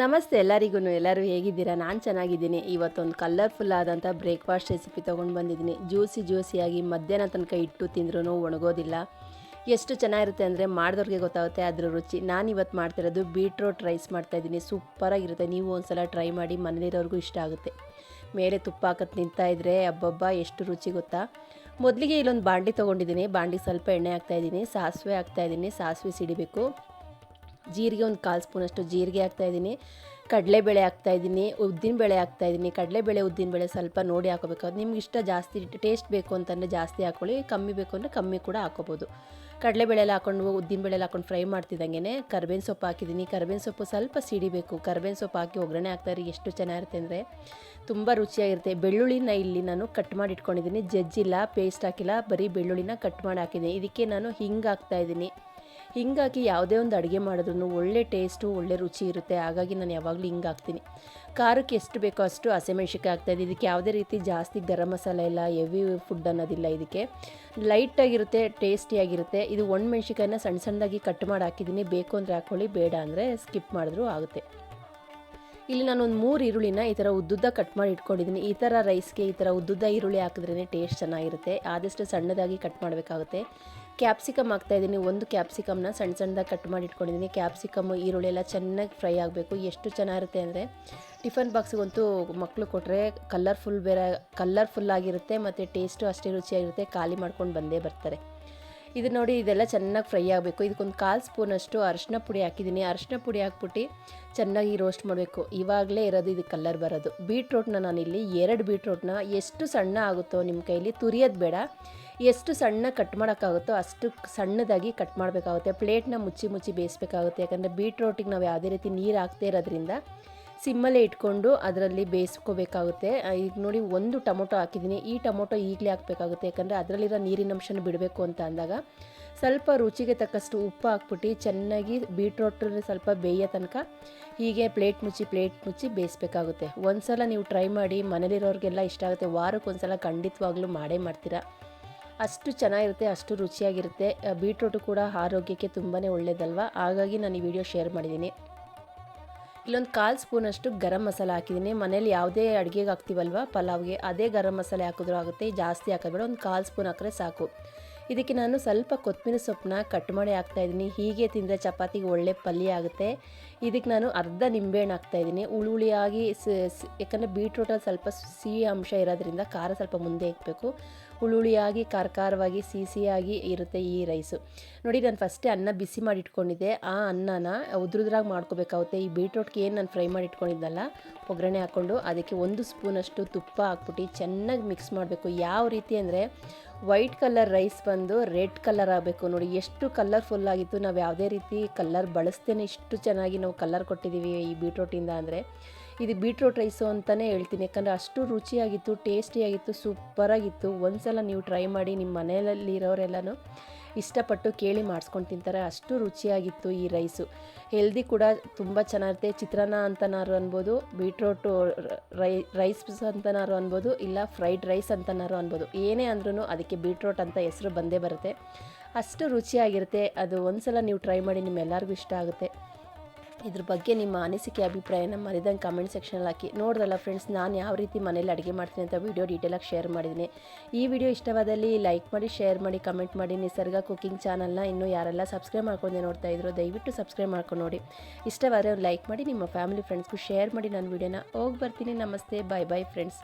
ನಮಸ್ತೆ ಎಲ್ಲರಿಗೂ ಎಲ್ಲರೂ ಹೇಗಿದ್ದೀರಾ? ನಾನು ಚೆನ್ನಾಗಿದ್ದೀನಿ. ಇವತ್ತೊಂದು ಕಲರ್ಫುಲ್ ಆದಂಥ ಬ್ರೇಕ್ಫಾಸ್ಟ್ ರೆಸಿಪಿ ತೊಗೊಂಡು ಬಂದಿದ್ದೀನಿ. ಜ್ಯೂಸಿ ಜ್ಯೂಸಿಯಾಗಿ ಮಧ್ಯಾಹ್ನ ತನಕ ಇಟ್ಟು ತಿಂದ್ರೂ ಒಣಗೋದಿಲ್ಲ. ಎಷ್ಟು ಚೆನ್ನಾಗಿರುತ್ತೆ ಅಂದರೆ ಮಾಡಿದವ್ರಿಗೆ ಗೊತ್ತಾಗುತ್ತೆ, ಅದ್ರ ರುಚಿ. ನಾನು ಇವತ್ತು ಮಾಡ್ತಿರೋದು ಬೀಟ್ರೋಟ್ ರೈಸ್ ಮಾಡ್ತಾಯಿದ್ದೀನಿ ಸೂಪರಾಗಿರುತ್ತೆ. ನೀವು ಒಂದ್ಸಲ ಟ್ರೈ ಮಾಡಿ ಮನೇಲಿರೋರ್ಗೂ ಇಷ್ಟ ಆಗುತ್ತೆ. ಮೇಲೆ ತುಪ್ಪ ಹಾಕತ್ ನಿಂತಾಯಿದ್ರೆ ಹಬ್ಬಬ್ಬ ಎಷ್ಟು ರುಚಿ ಗೊತ್ತಾ? ಮೊದಲಿಗೆ ಇಲ್ಲೊಂದು ಬಾಂಡಿ ತೊಗೊಂಡಿದ್ದೀನಿ. ಬಾಂಡಿ ಸ್ವಲ್ಪ ಎಣ್ಣೆ ಹಾಕ್ತಾಯಿದ್ದೀನಿ ಸಾಸಿವೆ ಹಾಕ್ತಾಯಿದ್ದೀನಿ ಸಾಸಿವೆ ಸಿಡಿಬೇಕು. ಜೀರಿಗೆ ಒಂದು ಕಾಲು ಸ್ಪೂನಷ್ಟು ಜೀರಿಗೆ ಹಾಕ್ತಾಯಿದ್ದೀನಿ ಕಡಲೆಬೇಳೆ ಹಾಕ್ತಾಯಿದ್ದೀನಿ ಉದ್ದಿನಬೇಳೆ ಹಾಕ್ತಾಯಿದ್ದೀನಿ ಕಡಲೆಬೇಳೆ ಉದ್ದಿನಬೇಳೆ ಸ್ವಲ್ಪ ನೋಡಿ ಹಾಕೋಬೇಕು. ಅದು ನಿಮ್ಗೆ ಇಷ್ಟ ಜಾಸ್ತಿ, ಟೇಸ್ಟ್ ಬೇಕು ಅಂತಂದರೆ ಜಾಸ್ತಿ ಹಾಕ್ಕೊಳ್ಳಿ ಕಮ್ಮಿ ಬೇಕು ಅಂದರೆ ಕಮ್ಮಿ ಕೂಡ ಹಾಕೋಬೋದು. ಕಡಲೆಬೇಳೆ ಎಲ್ಲ ಹಾಕೊಂಡು ಉದ್ದಿನಬೇಳೆ ಎಲ್ಲ ಹಾಕೊಂಡು ಫ್ರೈ ಮಾಡ್ತಿದ್ದಂಗೆ ಕರ್ಬೇವಿನ ಸೊಪ್ಪು ಹಾಕಿದ್ದೀನಿ. ಕರ್ಬೇವಿನ ಸೊಪ್ಪು ಸ್ವಲ್ಪ ಸಿಡಿಬೇಕು ಕರ್ಬೇವಿನ ಸೊಪ್ಪು ಹಾಕಿ ಒಗ್ಗರಣೆ ಹಾಕ್ತಾರೆ. ಎಷ್ಟು ಚೆನ್ನಾಗಿರುತ್ತೆ ಅಂದರೆ ತುಂಬ ರುಚಿಯಾಗಿರುತ್ತೆ. ಬೆಳ್ಳುಳ್ಳಿನ ಇಲ್ಲಿ ನಾನು ಕಟ್ ಮಾಡಿ ಇಟ್ಕೊಂಡಿದ್ದೀನಿ. ಜಜ್ಜಿಲ್ಲ ಪೇಸ್ಟ್ ಹಾಕಿಲ್ಲ. ಬರೀ ಬೆಳ್ಳುಳ್ಳಿನ ಕಟ್ ಮಾಡಿ ಹಾಕಿದ್ದೀನಿ. ಇದಕ್ಕೆ ನಾನು ಹಿಂಗೆ ಹಾಕ್ತಾಯಿದ್ದೀನಿ ಹಿಂಗಾಗಿ ಯಾವುದೇ ಒಂದು ಅಡುಗೆ ಮಾಡಿದ್ರು ಒಳ್ಳೆ ಟೇಸ್ಟು, ಒಳ್ಳೆ ರುಚಿ ಇರುತ್ತೆ. ಹಾಗಾಗಿ ನಾನು ಯಾವಾಗಲೂ ಹಿಂಗೆ ಹಾಕ್ತೀನಿ. ಖಾರಕ್ಕೆ ಎಷ್ಟು ಬೇಕೋ ಅಷ್ಟು ಹಸಿಮೆಣ್ಸಿಕಾಯಿ ಹಾಕ್ತಾಯಿದ್ದೀನಿ ಇದಕ್ಕೆ ಯಾವುದೇ ರೀತಿ ಜಾಸ್ತಿ ಗರಂ ಮಸಾಲೆ ಇಲ್ಲ ಹೆವಿ ಫುಡ್ ಅನ್ನೋದಿಲ್ಲ ಇದಕ್ಕೆ. ಲೈಟಾಗಿರುತ್ತೆ, ಟೇಸ್ಟಿಯಾಗಿರುತ್ತೆ. ಇದು ಒಣ ಮೆಣಸಿಕಾಯಿನ ಸಣ್ಣ ಸಣ್ಣದಾಗಿ ಕಟ್ ಮಾಡಿ ಹಾಕಿದ್ದೀನಿ. ಬೇಕು ಅಂದರೆ ಹಾಕ್ಕೊಳ್ಳಿ, ಬೇಡ ಅಂದರೆ ಸ್ಕಿಪ್ ಮಾಡಿದ್ರೂ ಆಗುತ್ತೆ. ಇಲ್ಲಿ ನಾನು ಒಂದು ಮೂರು ಈರುಳ್ಳಿನ ಈ ಥರ ಉದ್ದುದ್ದ ಕಟ್ ಮಾಡಿ ಇಟ್ಕೊಂಡಿದ್ದೀನಿ ಈ ಥರ ರೈಸ್ಗೆ ಈ ಥರ ಉದ್ದುದ್ದ ಈರುಳ್ಳಿ ಹಾಕಿದ್ರೇ ಟೇಸ್ಟ್ ಚೆನ್ನಾಗಿರುತ್ತೆ. ಆದಷ್ಟು ಸಣ್ಣದಾಗಿ ಕಟ್ ಮಾಡಬೇಕಾಗುತ್ತೆ. ಕ್ಯಾಪ್ಸಿಕಮ್ ಹಾಕ್ತಾಯಿದ್ದೀನಿ ಒಂದು ಕ್ಯಾಪ್ಸಿಕಮ್ನ ಸಣ್ಣ ಸಣ್ಣದಾಗಿ ಕಟ್ ಮಾಡಿ ಇಟ್ಕೊಂಡಿದ್ದೀನಿ ಕ್ಯಾಪ್ಸಿಕಮ್ ಈರುಳ್ಳಿ ಎಲ್ಲ ಚೆನ್ನಾಗಿ ಫ್ರೈ ಆಗಬೇಕು. ಎಷ್ಟು ಚೆನ್ನಾಗಿರುತ್ತೆ ಅಂದರೆ ಟಿಫನ್ ಬಾಕ್ಸ್ಗಂತೂ ಮಕ್ಕಳು ಕೊಟ್ಟರೆ ಕಲರ್ಫುಲ್ ಬೇರೆ ಕಲರ್ಫುಲ್ ಆಗಿರುತ್ತೆ ಮತ್ತು ಟೇಸ್ಟು ಅಷ್ಟೇ ರುಚಿಯಾಗಿರುತ್ತೆ. ಖಾಲಿ ಮಾಡ್ಕೊಂಡು ಬಂದೇ ಬರ್ತಾರೆ. ಇದು ನೋಡಿ ಇದೆಲ್ಲ ಚೆನ್ನಾಗಿ ಫ್ರೈ ಆಗಬೇಕು. ಇದಕ್ಕೊಂದು ಕಾಲು ಸ್ಪೂನಷ್ಟು ಅರಶಿನ ಪುಡಿ ಹಾಕಿದ್ದೀನಿ. ಅರಶಿನ ಪುಡಿ ಹಾಕ್ಬಿಟ್ಟು ಚೆನ್ನಾಗಿ ರೋಸ್ಟ್ ಮಾಡಬೇಕು. ಇವಾಗಲೇ ಇರೋದು ಇದು ಕಲರ್ ಬರೋದು. ಬೀಟ್ರೋಟ್ನ ನಾನಿಲ್ಲಿ ಎರಡು ಬೀಟ್ರೋಟ್ನ ಎಷ್ಟು ಸಣ್ಣ ಆಗುತ್ತೋ ನಿಮ್ಮ ಕೈಲಿ ತುರಿಯೋದು ಬೇಡ. ಎಷ್ಟು ಸಣ್ಣ ಕಟ್ ಮಾಡೋಕ್ಕಾಗುತ್ತೋ ಅಷ್ಟು ಸಣ್ಣದಾಗಿ ಕಟ್ ಮಾಡಬೇಕಾಗುತ್ತೆ. ಪ್ಲೇಟ್ನ ಮುಚ್ಚಿ ಮುಚ್ಚಿ ಬೇಯಿಸ್ಬೇಕಾಗುತ್ತೆ. ಯಾಕಂದರೆ ಬೀಟ್ರೋಟಿಗೆ ನಾವು ಯಾವುದೇ ರೀತಿ ನೀರು ಹಾಕ್ತೇ ಇರೋದ್ರಿಂದ ಸಿಮ್ಮಲ್ಲೇ ಇಟ್ಕೊಂಡು ಅದರಲ್ಲಿ ಬೇಯಿಸ್ಕೋಬೇಕಾಗುತ್ತೆ. ಈಗ ನೋಡಿ ಒಂದು ಟೊಮೊಟೊ ಹಾಕಿದ್ದೀನಿ. ಈ ಟೊಮೊಟೊ ಈಗಲೇ ಹಾಕಬೇಕಾಗುತ್ತೆ. ಯಾಕಂದರೆ ಅದರಲ್ಲಿರೋ ನೀರಿನ ಅಂಶನ ಬಿಡಬೇಕು ಅಂತ ಅಂದಾಗ ಸ್ವಲ್ಪ ರುಚಿಗೆ ತಕ್ಕಷ್ಟು ಉಪ್ಪು ಹಾಕ್ಬಿಟ್ಟು ಚೆನ್ನಾಗಿ ಬೀಟ್ರೋಟಲ್ಲಿ ಸ್ವಲ್ಪ ಬೇಯೋ ತನಕ ಹೀಗೆ ಪ್ಲೇಟ್ ಮುಚ್ಚಿ ಪ್ಲೇಟ್ ಮುಚ್ಚಿ ಬೇಯಿಸ್ಬೇಕಾಗುತ್ತೆ. ಒಂದು ಸಲ ನೀವು ಟ್ರೈ ಮಾಡಿ, ಮನೇಲಿರೋರಿಗೆಲ್ಲ ಇಷ್ಟ ಆಗುತ್ತೆ. ವಾರಕ್ಕೆ ಒಂದು ಖಂಡಿತವಾಗ್ಲೂ ಮಾಡೇ ಮಾಡ್ತೀರಾ. ಅಷ್ಟು ಚೆನ್ನಾಗಿರುತ್ತೆ, ಅಷ್ಟು ರುಚಿಯಾಗಿರುತ್ತೆ. ಬೀಟ್ರೋಟು ಕೂಡ ಆರೋಗ್ಯಕ್ಕೆ ತುಂಬಾ ಒಳ್ಳೆಯದಲ್ವ ಹಾಗಾಗಿ ನಾನು ಈ ವಿಡಿಯೋ ಶೇರ್ ಮಾಡಿದ್ದೀನಿ. ಇಲ್ಲೊಂದು ಕಾಲು ಸ್ಪೂನಷ್ಟು ಗರಂ ಮಸಾಲೆ ಹಾಕಿದ್ದೀನಿ. ಮನೇಲಿ ಯಾವುದೇ ಅಡುಗೆಗೆ ಹಾಕ್ತೀವಲ್ವ? ಪಲಾವ್ಗೆ ಅದೇ ಗರಂ ಮಸಾಲೆ ಹಾಕಿದ್ರೂ ಆಗುತ್ತೆ. ಜಾಸ್ತಿ ಹಾಕೋಬೇಡ ಒಂದು ಕಾಲು ಸ್ಪೂನ್ ಹಾಕಿದ್ರೆ ಸಾಕು. ಇದಕ್ಕೆ ನಾನು ಸ್ವಲ್ಪ ಕೊತ್ತಂಬರಿ ಸೊಪ್ಪನ್ನ ಕಟ್ ಮಾಡಿ ಹಾಕ್ತಾಯಿದ್ದೀನಿ ಹೀಗೆ ತಿಂದರೆ ಚಪಾತಿಗೆ ಒಳ್ಳೆ ಪಲ್ಯ ಆಗುತ್ತೆ. ಇದಕ್ಕೆ ನಾನು ಅರ್ಧ ನಿಂಬೆಹಣ್ಣು ಹಾಕ್ತಾಯಿದ್ದೀನಿ ಹುಳುಳಿಯಾಗಿ ಯಾಕಂದರೆ ಬೀಟ್ರೂಟಲ್ಲಿ ಸ್ವಲ್ಪ ಸಿಹಿ ಅಂಶ ಇರೋದ್ರಿಂದ ಖಾರ ಸ್ವಲ್ಪ ಮುಂದೆ ಇಕ್ಬೇಕು ಹುಳುಳಿಯಾಗಿ ಖಾರ ಖಾರವಾಗಿ ಸಿಹಿ ಸಿಹಿಯಾಗಿ ಇರುತ್ತೆ ಈ ರೈಸು. ನೋಡಿ, ನಾನು ಫಸ್ಟೇ ಅನ್ನ ಬಿಸಿ ಮಾಡಿ ಇಟ್ಕೊಂಡಿದ್ದೆ. ಆ ಅನ್ನನ ಉದ್ರುದ್ರಾಗಿ ಮಾಡ್ಕೋಬೇಕಾಗುತ್ತೆ. ಈ ಬೀಟ್ರೂಟ್ಗೆ ಏನು ನಾನು ಫ್ರೈ ಮಾಡಿ ಇಟ್ಕೊಂಡಿದ್ದಲ್ಲ, ಒಗ್ಗರಣೆ ಹಾಕ್ಕೊಂಡು ಅದಕ್ಕೆ ಒಂದು ಸ್ಪೂನಷ್ಟು ತುಪ್ಪ ಹಾಕ್ಬಿಟ್ಟು ಚೆನ್ನಾಗಿ ಮಿಕ್ಸ್ ಮಾಡಬೇಕು. ಯಾವ ರೀತಿ ಅಂದರೆ ವೈಟ್ ಕಲರ್ ರೈಸ್ ಬಂದು ರೆಡ್ ಕಲರ್ ಆಗಬೇಕು. ನೋಡಿ, ಎಷ್ಟು ಕಲರ್ಫುಲ್ ಆಗಿತ್ತು. ನಾವು ಯಾವುದೇ ರೀತಿ ಕಲರ್ ಬಳಸ್ತೇನೆ ಇಷ್ಟು ಚೆನ್ನಾಗಿ ನಾವು ಕಲರ್ ಕೊಟ್ಟಿದ್ದೀವಿ ಈ ಬೀಟ್ರೋಟಿಂದ ಅಂದರೆ. ಇದು ಬೀಟ್ರೋಟ್ ರೈಸು ಅಂತಲೇ ಹೇಳ್ತೀನಿ. ಯಾಕಂದರೆ ಅಷ್ಟು ರುಚಿಯಾಗಿತ್ತು, ಟೇಸ್ಟಿಯಾಗಿತ್ತು, ಸೂಪರಾಗಿತ್ತು. ಒಂದು ಸಲ ನೀವು ಟ್ರೈ ಮಾಡಿ ನಿಮ್ಮ ಮನೆಯಲ್ಲಿರೋರೆಲ್ಲನೂ ಇಷ್ಟಪಟ್ಟು ಕೇಳಿ ಮಾಡಿಸ್ಕೊಂಡು ತಿಂತಾರೆ. ಅಷ್ಟು ರುಚಿಯಾಗಿತ್ತು ಈ ರೈಸು. ಹೆಲ್ದಿ ಕೂಡ ತುಂಬ ಚೆನ್ನಾಗಿರುತ್ತೆ. ಚಿತ್ರಾನ್ನ ಅಂತನಾರು ಅನ್ಬೋದು, ಬೀಟ್ರೋಟು ರೈ, ರೈಸ್ ಅಂತನಾರು ಅನ್ಬೋದು, ಇಲ್ಲ ಫ್ರೈಡ್ ರೈಸ್ ಅಂತನಾರು ಅನ್ಬೋದು. ಏನೇ ಅಂದ್ರೂ ಅದಕ್ಕೆ ಬೀಟ್ರೋಟ್ ಅಂತ ಹೆಸರು ಬಂದೇ ಬರುತ್ತೆ. ಅಷ್ಟು ರುಚಿಯಾಗಿರುತ್ತೆ. ಅದು ಒಂದು ಸಲ ನೀವು ಟ್ರೈ ಮಾಡಿ ನಿಮ್ಮೆಲ್ಲರಿಗೂ ಇಷ್ಟ ಆಗುತ್ತೆ. ಇದ್ರ ಬಗ್ಗೆ ನಿಮ್ಮ ಅನಿಸಿಕೆ, ಅಭಿಪ್ರಾಯನ ಮರಿದಂಗೆ ಕಮೆಂಟ್ ಸೆಕ್ಷನಲ್ಲಿ ಹಾಕಿ. ನೋಡ್ದಲ್ಲ ಫ್ರೆಂಡ್ಸ್ ನಾನು ಯಾವ ರೀತಿ ಮನೇಲಿ ಅಡುಗೆ ಮಾಡ್ತೀನಿ ಅಂತ ವೀಡಿಯೋ ಡೀಟೇಲಾಗಿ ಶೇರ್ ಮಾಡಿದ್ದೀನಿ. ಈ ವಿಡಿಯೋ ಇಷ್ಟವಾದಲ್ಲಿ ಲೈಕ್ ಮಾಡಿ ಶೇರ್ ಮಾಡಿ ಕಮೆಂಟ್ ಮಾಡಿ. ನಿಸರ್ಗ ಕುಕಿಂಗ್ ಚಾನಲ್ನ ಇನ್ನೂ ಯಾರೆಲ್ಲ ಸಬ್ಸ್ಕ್ರೈಬ್ ಮಾಡ್ಕೊಂಡೆ ನೋಡ್ತಾ ಇದ್ರು, ದಯವಿಟ್ಟು ಸಬ್ಸ್ಕ್ರೈಬ್ ಮಾಡ್ಕೊಂಡು ನೋಡಿ. ಇಷ್ಟವಾದರೆ ಒಂದು ಲೈಕ್ ಮಾಡಿ, ನಿಮ್ಮ ಫ್ಯಾಮಿಲಿ ಫ್ರೆಂಡ್ಸ್ಗೂ ಶೇರ್ ಮಾಡಿ. ನನ್ನ ವೀಡಿಯೋನ ಹೋಗಿ ಬರ್ತೀನಿ. ನಮಸ್ತೆ. ಬಾಯ್ ಬಾಯ್ ಫ್ರೆಂಡ್ಸ್